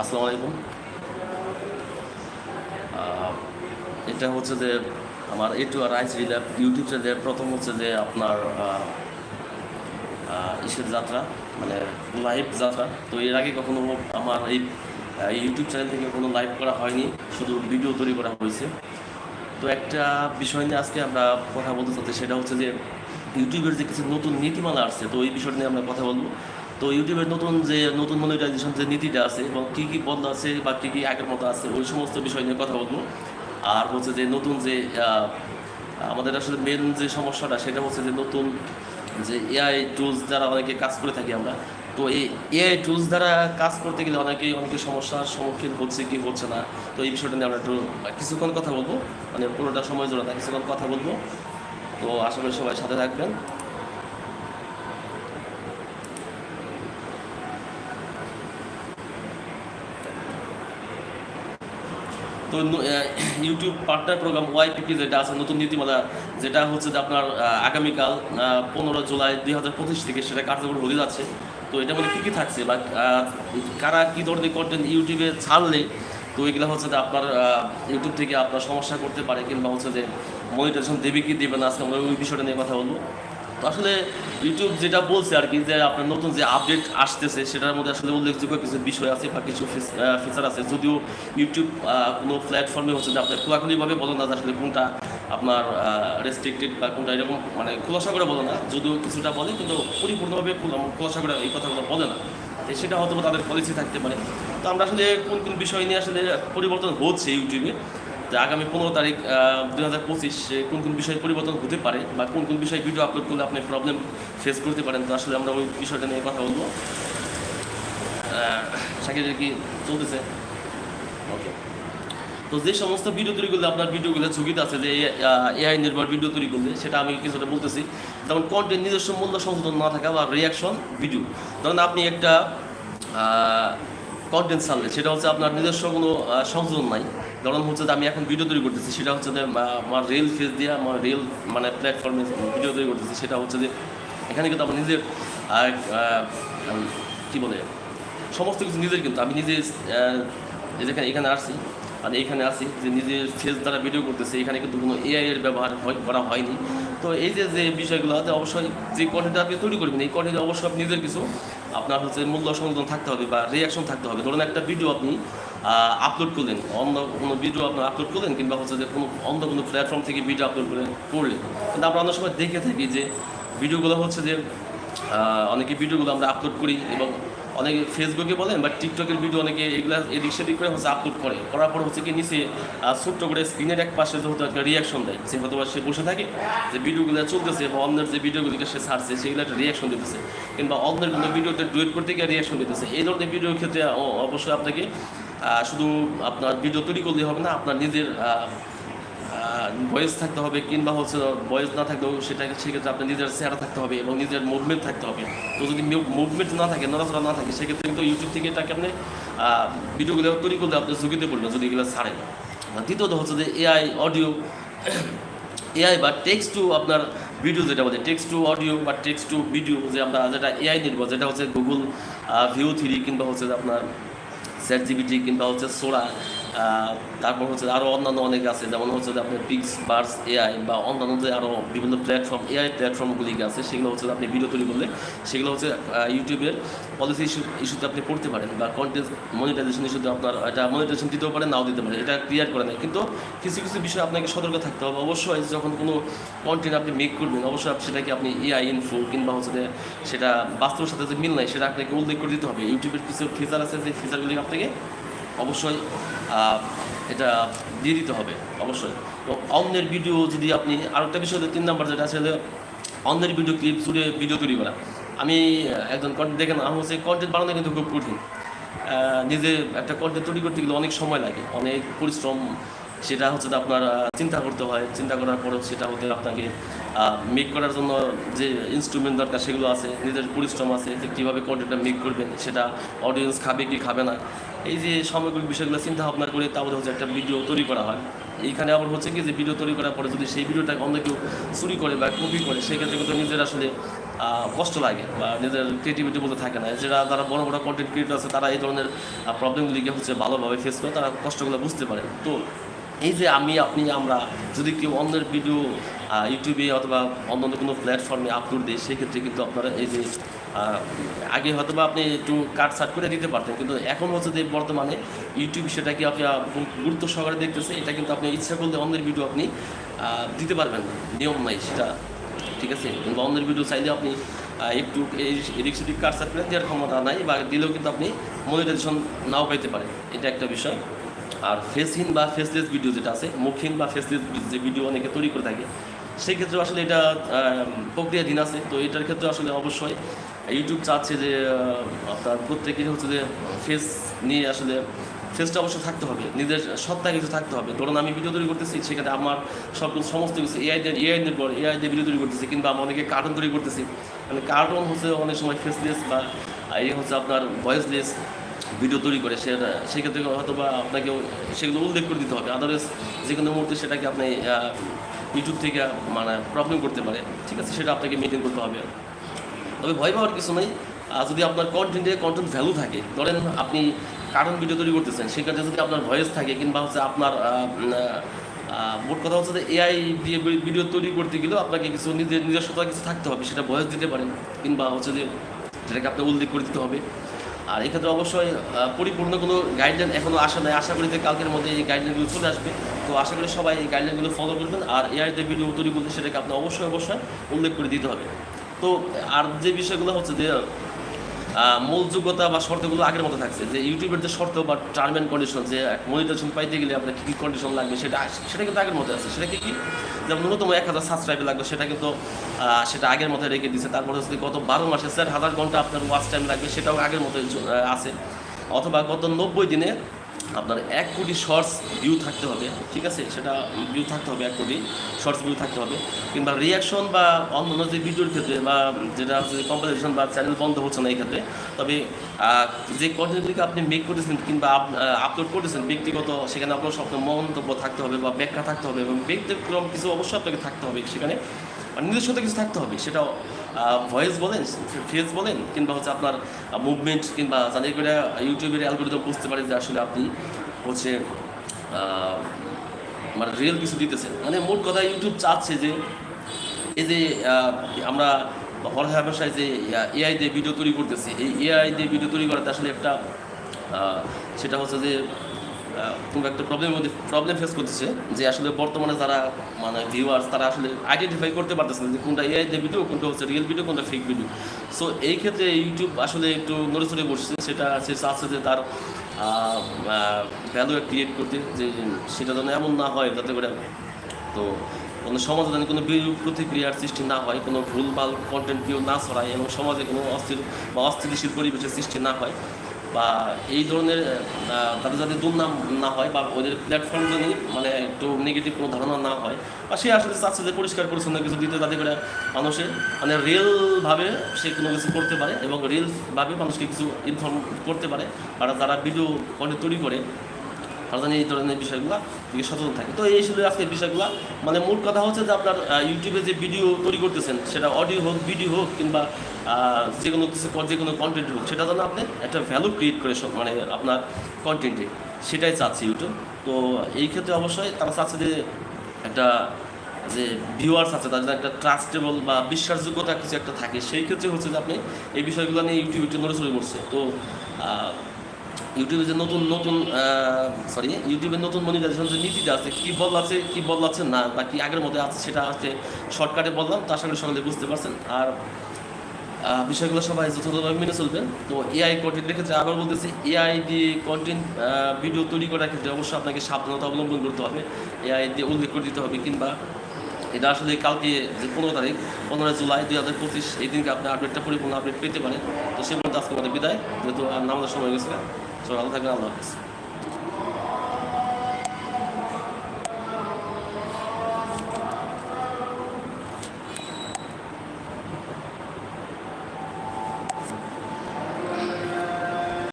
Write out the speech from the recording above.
আসসালামু আলাইকুম। এটা হচ্ছে যে আমার এ টু আর আইস রিল্যাপ ইউটিউব চ্যানেলে প্রথম হচ্ছে যে আপনার ইসের যাত্রা মানে লাইভ যাত্রা। তো এর আগে কখনো আমার এই ইউটিউব চ্যানেল থেকে কোনো লাইভ করা হয়নি, শুধু ভিডিও তৈরি করা হয়েছে। তো একটা বিষয় নিয়ে আজকে আমরা কথা বলতে চাচ্ছি, সেটা হচ্ছে যে ইউটিউবের যে কিছু নতুন নীতিমালা আসছে, তো এই বিষয় নিয়ে আমরা কথা বলব। তো ইউটিউবের নতুন যে, নতুন মনিটাইজেশন যে নীতিটা আছে এবং কী কী বন্ধ আছে বা কী কী আগের মতো আছে, ওই সমস্ত বিষয় নিয়ে কথা বলব। আর হচ্ছে যে নতুন যে আমাদের আসলে মেন যে সমস্যাটা সেটা হচ্ছে যে নতুন যে এআই টুলস দ্বারা অনেকে কাজ করে থাকি আমরা, তো এই এআই টুলস দ্বারা কাজ করতে গেলে অনেকেই অনেকে সমস্যার সম্মুখীন হচ্ছে কি হচ্ছে না, তো এই বিষয়টা নিয়ে আমরা একটু কিছুক্ষণ কথা বলব। মানে পুরোটা সময় জোড়া না, কিছুক্ষণ কথা বলব। তো করি সবাই সাথে থাকবেন। তো ইউটিউব পার্টনার প্রোগ্রাম ওয়াইপিপি যেটা আছে, নতুন নীতিমালা যেটা হচ্ছে যে আপনার আগামীকাল পনেরো জুলাই দুই হাজার পঁচিশ থেকে সেটা কার্যকর হয়ে যাচ্ছে। তো এটা মানে কী কী থাকছে? বা কারা কী ধরনের কন্টেন্ট ইউটিউবে ছাড়লে, তো এগুলো হচ্ছে যে আপনার ইউটিউব থেকে আপনার সমস্যা করতে পারে, কিংবা হচ্ছে যে মনিটাইজেশন দেবে কি দেবে না, আজকে আমরা ওই বিষয়টা নিয়ে কথা বলব। তো আসলে ইউটিউব যেটা বলছে আর কি, যে আপনার নতুন যে আপডেট আসতেছে, সেটার মধ্যে আসলে উল্লেখযোগ্য কিছু বিষয় আছে বা কিছু ফিচার আছে। যদিও ইউটিউব কোনো প্ল্যাটফর্মে হচ্ছে যে আপনার খোলাখুলিভাবে বলো না আসলে কোনটা আপনার রেস্ট্রিক্টেড বা কোনটা এরকম মানে খোলাসা করে বলো না। যদিও কিছুটা বলে, কিন্তু পরিপূর্ণভাবে খোলা- খোলাসা করে এই কথাগুলো বলে না। সেটা হয়তো তাদের পলিসি থাকতে পারে। তো আমরা আসলে কোন কোন বিষয় নিয়ে আসলে পরিবর্তন হচ্ছে ইউটিউবে তো আগামী পনেরো তারিখ দুই হাজার পঁচিশ কোন কোন বিষয়ে পরিবর্তন হতে পারে বা কোন কোন বিষয়ে ভিডিও আপলোড করলে আপনি প্রবলেম ফেস করতে পারেন তো আসলে আমরা ওই বিষয়টা নিয়ে কথা বলব। সাকিবের কি চলতেছে? ওকে তো যে সমস্ত ভিডিও তৈরি করলে আপনার ভিডিওগুলো ঝুঁকিতে আছে যে এআই নির্ভর ভিডিও তৈরি করলে সেটা আমি কিছুটা বলতেছি। যেমন কন্টেন্ট নিজস্ব মূল্য সংশোধন না থাকা বা রিয়াকশন ভিডিও ধরুন আপনি একটা কন্টেন্ট ছাড়লে সেটা হচ্ছে আপনার নিজস্ব কোনো সংশোধন নাই। ধরুন হচ্ছে যে আমি এখন ভিডিও তৈরি করতেছি। সেটা হচ্ছে যে আমার রিল ফেস দিয়ে আমার রিল মানে প্ল্যাটফর্মে ভিডিও তৈরি করতেছি। সেটা হচ্ছে যে, এখানে কিন্তু আমার নিজের কি বলে, সমস্ত কিছু নিজের কিন্তু। আমি নিজে যেখানে এখানে আসছি, আর এখানে আসি যে নিজের ফেস দ্বারা ভিডিও করতেছে। এখানে কিন্তু কোনো এআই এর ব্যবহার করা হয়নি। তো এই যে যে বিষয়গুলো আছে, অবশ্যই যে কন্টেন্ট আপনি তৈরি করবেন, এই কন্টেন্ট অবশ্যই আপনি নিজের কিছু, আপনার হচ্ছে মূল্য সংযোজন থাকতে হবে বা রিয়াকশন থাকতে হবে। ধরুন একটা ভিডিও আপনি আপলোড করলেন। অন্য কোনো ভিডিও আপনার আপলোড করলেন কিংবা হচ্ছে যে কোনো অন্য কোনো প্ল্যাটফর্ম থেকে ভিডিও আপলোড করে করলেন। কিন্তু আমরা অনেক সময় দেখে থাকি যে ভিডিওগুলো হচ্ছে যে অনেকে ভিডিওগুলো আমরা আপলোড করি এবং অনেকে ফেসবুকে বলেন বা টিকটকের ভিডিও অনেকে এগুলো এদিক সেদিক করে হচ্ছে আপলোড করে। করার পর হচ্ছে কি নিচে ছোট্ট করে স্ক্রিনের এক পাশে হয়তো একটা রিয়াকশন দেয়। সে হয়তো সে বসে থাকে, যে ভিডিওগুলো চলতেছে বা অন্যের যে ভিডিওগুলিকে সে ছাড়ছে সেগুলো একটা রিয়াকশন দিতেছে। কিংবা অন্যের কোনো ভিডিওতে ডুয়েট করতে গিয়ে রিয়াকশন দিতেছে। এই ধরনের ভিডিওর ক্ষেত্রে অবশ্যই আপনাকে শুধু আপনার ভিডিও তৈরি করলেই হবে না, আপনার নিজের ভয়েস থাকতে হবে কিংবা হচ্ছে ভয়েস না থাকলেও সেটা সেক্ষেত্রে আপনার নিজের চেহারা থাকতে হবে এবং নিজের মুভমেন্ট থাকতে হবে। তো যদি মুভমেন্ট না থাকে, নড়াচড়া না থাকে, সেক্ষেত্রে কিন্তু ইউটিউব থেকে এটাকে আপনি ভিডিওগুলো তৈরি করলে আপনি ঝুঁকিতে পড়বেন, যদি এগুলো ছাড়েন। দ্বিতীয়ত হচ্ছে যে এআই অডিও এআই বা টেক্সট টু আপনার ভিডিও যেটা বলে টেক্সট টু অডিও বা টেক্সট টু ভিডিও যে আমরা যেটা এআই নির্ভর, যেটা হচ্ছে গুগল ভিউ থ্রি কিংবা হচ্ছে আপনার স্যাট জিবিটি কিংবা হচ্ছে সোরা। তারপর হচ্ছে আরও অন্যান্য অনেক আছে, যেমন হচ্ছে যে আপনার পিক্স বার্স এআই বা অন্যান্য যে আরও বিভিন্ন প্ল্যাটফর্ম এআই প্ল্যাটফর্মগুলি আছে, সেগুলো হচ্ছে আপনি ভিডিও তৈরি করলে সেগুলো হচ্ছে ইউটিউবের পলিসি ইস্যু ইস্যুতে আপনি পড়তে পারেন বা কন্টেন্ট মনিটাইজেশন ইস্যুতে আপনার এটা মনিটাইজেশন দিতেও পারেন, নাও দিতে পারেন, এটা ক্লিয়ার করে না কিন্তু কিছু কিছু বিষয়ে আপনাকে সতর্ক থাকতে হবে। অবশ্যই যখন কোনো কন্টেন্ট আপনি মেক করবেন, অবশ্যই সেটাকে আপনি এআই ইনফো কিংবা হচ্ছে যে সেটা বাস্তবের সাথে যে মিল নাই, সেটা আপনাকে উল্লেখ করে দিতে হবে। ইউটিউবের কিছু ফিচার আছে, যে ফিচারগুলি আপনাকে অবশ্যই এটা দিয়ে দিতে হবে, অবশ্যই। তো অন্যের ভিডিও যদি আপনি, আর একটা বিষয় তিন নাম্বার যেটা আছে অন্যের ভিডিও ক্লিপ জুড়ে ভিডিও তৈরি করা। আমি একজন কন্টেন্ট দেখেন আমার হচ্ছে কন্টেন্ট বানানো কিন্তু খুব কঠিন। নিজে একটা কন্টেন্ট তৈরি করতে গেলে অনেক সময় লাগে, অনেক পরিশ্রম সেটা হচ্ছে আপনার চিন্তা করতে হয়। চিন্তা করার পরেও সেটা হতে আপনাকে মেক করার জন্য যে ইনস্ট্রুমেন্ট দরকার সেগুলো আছে, নিজের পরিশ্রম আছে, যে কীভাবে কন্টেন্টটা মেক করবেন, সেটা অডিয়েন্স খাবে কি খাবে না। এই যে সামগ্রিক বিষয়গুলো চিন্তা ভাবনা করে তারপরে হচ্ছে একটা ভিডিও তৈরি করা হয়। এইখানে আবার হচ্ছে কি যে ভিডিও তৈরি করার পরে যদি সেই ভিডিওটা অন্য কেউ চুরি করে বা কপি করে, সেক্ষেত্রে কিন্তু নিজের আসলে কষ্ট লাগে বা নিজের ক্রিয়েটিভিটি বলতে থাকে না। যেটা যারা বড় বড় কন্টেন্ট ক্রিয়েটর আছে, তারা এই ধরনের প্রবলেমগুলিকে হচ্ছে ভালোভাবে ফেস করে, তারা কষ্টগুলো বুঝতে পারে। তো এই যে আমি, আপনি, আমরা যদি কেউ অন্যের ভিডিও ইউটিউবে অথবা অন্য অন্য কোনো প্ল্যাটফর্মে আপলোড দিই সেক্ষেত্রে কিন্তু আপনারা এই যে আগে হয়তো বা আপনি একটু কাট সাট করে দিতে পারতেন। কিন্তু এখন হচ্ছে যে বর্তমানে ইউটিউব সেটাকে আপনি গুরুত্ব সহকারে দেখতেছে। এটা কিন্তু আপনি ইচ্ছা করলে অন্যের ভিডিও আপনি দিতে পারবেন না। নিয়ম নাই সেটা, ঠিক আছে? কিংবা অন্যের ভিডিও চাইলে আপনি একটু এদিক সেদিক কাট সাট করে দেওয়ার ক্ষমতা নাই বা দিলেও কিন্তু আপনি মনিটাইজেশন নাও পাইতে পারেন। এটা একটা বিষয়। আর ফেসহীন বা ফেসলেস ভিডিও যেটা আছে মুখহীন বা ফেসলেস যে ভিডিও অনেকে তৈরি করে থাকে, সেই ক্ষেত্রে আসলে এটা প্রক্রিয়াধীন আছে। তো এটার ক্ষেত্রে আসলে অবশ্যই ইউটিউব চাচ্ছে যে আপনার প্রত্যেকেরই হচ্ছে যে ফেস নিয়ে আসলে ফেসটা অবশ্য থাকতে হবে। নিজের সত্তা কিছু থাকতে হবে। ধরুন আমি ভিডিও তৈরি করতেছি সেখানে আমার সব সমস্ত কিছু এআই দিয়ে এআই নির্ভর এআই দিয়ে ভিডিও তৈরি করতেছি, কিংবা আমি অনেকে কার্টুন তৈরি করতেছি। মানে কার্টুন হচ্ছে অনেক সময় ফেসলেস বা এই হচ্ছে আপনার ভয়েসলেস ভিডিও তৈরি করে, সে সেক্ষেত্রে হয়তো বা আপনাকে সেগুলো উল্লেখ করে দিতে হবে। আদারওয়াইজ যে কোনো মুহূর্তে সেটাকে আপনি ইউটিউব থেকে মানে প্রবলেম করতে পারে। ঠিক আছে? সেটা আপনাকে মেনটেন করতে হবে। তবে ভয় পাওয়ার কিছু নেই। যদি আপনার কন্টেন্টে কন্টেন্ট ভ্যালু থাকে, ধরেন আপনি কার্টুন ভিডিও তৈরি করতেছেন সেক্ষেত্রে যদি আপনার ভয়েস থাকে, কিংবা হচ্ছে আপনার মোট কথা হচ্ছে যে এআই দিয়ে ভিডিও তৈরি করতে গেলেও আপনাকে কিছু নিজের নিজস্বতা কিছু থাকতে হবে, সেটা ভয়েস দিতে পারেন, কিংবা হচ্ছে যে সেটাকে আপনি উল্লেখ করে দিতে হবে। আর এক্ষেত্রে অবশ্যই পরিপূর্ণ কোনো গাইডলাইন এখনও আসা নাই। আশা করি যে কালকের মধ্যে এই গাইডলাইনগুলো চলে আসবে। তো আশা করি সবাই এই গাইডলাইনগুলো ফলো করবেন। আর এআইতে ভিডিও তৈরি করতে সেটাকে আপনি অবশ্যই অবশ্যই উল্লেখ করে দিতে হবে। তো, আর যে বিষয়গুলো হচ্ছে যে মূল যোগ্যতা বা শর্তগুলো আগের মতো থাকছে যে ইউটিউবের যে শর্ত বা টার্ম অ্যান্ড কন্ডিশন যে মনিটেশন পাইতে গেলে আপনার কী কী কন্ডিশন লাগবে, সেটা সেটা কিন্তু আগের মতো আছে। সেটা কি? কি যেমন ন্যূনতম এক হাজার সাবস্ক্রাইবার লাগবে সেটা কিন্তু সেটা আগের মতো রেখে দিচ্ছে তারপরে হচ্ছে গত বারো মাসে স্যার হাজার ঘণ্টা আপনার ওয়াচ টাইম লাগবে, সেটাও আগের মতো আছে। অথবা গত নব্বই দিনে আপনার এক কোটি শর্টস ভিউ থাকতে হবে, ঠিক আছে? সেটা ভিউ থাকতে হবে, এক কোটি শর্টস ভিউ থাকতে হবে। কিংবা রিয়াকশন বা অন্য অন্য যে ভিডিওর ক্ষেত্রে বা যেটা হচ্ছে কম্পারিজন বা চ্যানেল বন্ধ হচ্ছে না এই ক্ষেত্রে, তবে যে কন্টেন্টগুলিকে আপনি মেক করতেছেন কিংবা আপলোড করতেছেন ব্যক্তিগত, সেখানে আপনার সব মন্তব্য থাকতে হবে বা ব্যাখ্যা থাকতে হবে এবং ব্যক্তিক্রম কিছু অবশ্যই আপনাকে থাকতে হবে সেখানে। আর নিজস্বতা কিছু থাকতে হবে সেটা ভয়েস বলেন ফেস বলেন, কিংবা হচ্ছে আপনার মুভমেন্ট কিংবা জানি করে ইউটিউবের অ্যালগোরিদম বুঝতে পারে যে আসলে আপনি হচ্ছে মানে রিয়েল কিছু দিতেছেন। মানে মোট কথা ইউটিউব চাচ্ছে যে, এই যে আমরা হর হামেশায় যে এআই দিয়ে ভিডিও তৈরি করতেছি, এই এআই দিয়ে ভিডিও তৈরি করাতে আসলে একটা সেটা হচ্ছে যে কোনো একটা প্রবলেমের মধ্যে প্রবলেম ফেস করতেছে যে আসলে বর্তমানে যারা মানে ভিউয়ার্স তারা আসলে আইডেন্টিফাই করতে পারতেছে না যে কোনটা এআই দিয়ে ভিডিও কোনটা হচ্ছে রিয়েল ভিডিও কোনটা ফেক ভিডিও সো এই ক্ষেত্রে ইউটিউব আসলে একটু নড়ে চড়ে বসছে, সেটা সে চাচ্ছে যে তার ভ্যালু ক্রিয়েট করতে, যে সেটা যেন এমন না হয় যাতে করে তো কোনো সমাজে যেন কোনো বিরূপ প্রতিক্রিয়ার সৃষ্টি না হয়, কোনো ভুলভাল কন্টেন্ট কেউ না ছড়ায় এবং সমাজে কোনো অস্থির বা অস্থিতিশীল পরিবেশের সৃষ্টি না হয়। বা এই ধরনের তাদের যাতে দুর্নাম না হয় বা ওদের প্ল্যাটফর্ম যদি মানে একটু নেগেটিভ কোনো ধারণা না হয়, বা সে আসলে চাচ্ছে যে পরিষ্কার পরিচ্ছন্ন কিছু দিতে যাতে করে মানুষের মানে রিয়েলভাবে সে কোনো কিছু করতে পারে এবং রিয়েলভাবে মানুষকে কিছু ইনফর্ম করতে পারে। আর তারা ভিডিও কন্টেন্ট তৈরি করে তারা এই ধরনের বিষয়গুলো থেকে সচেতন থাকে। তো এই ছিল আজকের বিষয়গুলো। মানে মূল কথা হচ্ছে যে আপনার ইউটিউবে যে ভিডিও তৈরি করতেছেন, সেটা অডিও হোক ভিডিও হোক, কিংবা যে কোনো কিছু যে কোনো কন্টেন্ট হোক, সেটা যেন আপনি একটা ভ্যালু ক্রিয়েট করে মানে আপনার কন্টেন্টে সেটাই চাচ্ছে ইউটিউব তো এই ক্ষেত্রে অবশ্যই তারা চাচ্ছে যে একটা, যে ভিউয়ার্স আছে, তাদের একটা ট্রাস্টেবল বা বিশ্বাসযোগ্যতা কিছু একটা থাকে। সেই ক্ষেত্রে হচ্ছে যে আপনি এই বিষয়গুলো নিয়ে ইউটিউব একটু নড়ে চড়ে পড়ছে তো ইউটিউবে যে নতুন নতুন সরি ইউটিউবে নতুন মনিটাইজেশন যে নীতিটা আছে, কি বল আছে কি বল আছে না, বা কি আগের মধ্যে আছে, সেটা হচ্ছে শর্টকাটে বললাম তার সঙ্গে সঙ্গে বুঝতে পারছেন। আর বিষয়গুলো সবাই যথাযথভাবে মেনে চলবেন। তো এআই কন্টেন্টের ক্ষেত্রে আবার বলতেছি এআই দিয়ে কন্টেন্ট ভিডিও তৈরি করার ক্ষেত্রে অবশ্যই আপনাকে সাবধানতা অবলম্বন করতে হবে। এআই দিয়ে উল্লেখ করে দিতে হবে, কিংবা এটা আসলে কালকে যে পনেরো তারিখ, পনেরো জুলাই দুই হাজার পঁচিশ, এই দিনকে আপনি আপডেটটা পরিপূর্ণ আপডেট পেতে পারেন। তো সে আজকে আমাদের বিদায়। যেহেতু নামাজের সময় গেছে। সবাই ভালো থাকবেন, আল্লাহ হাফিজ।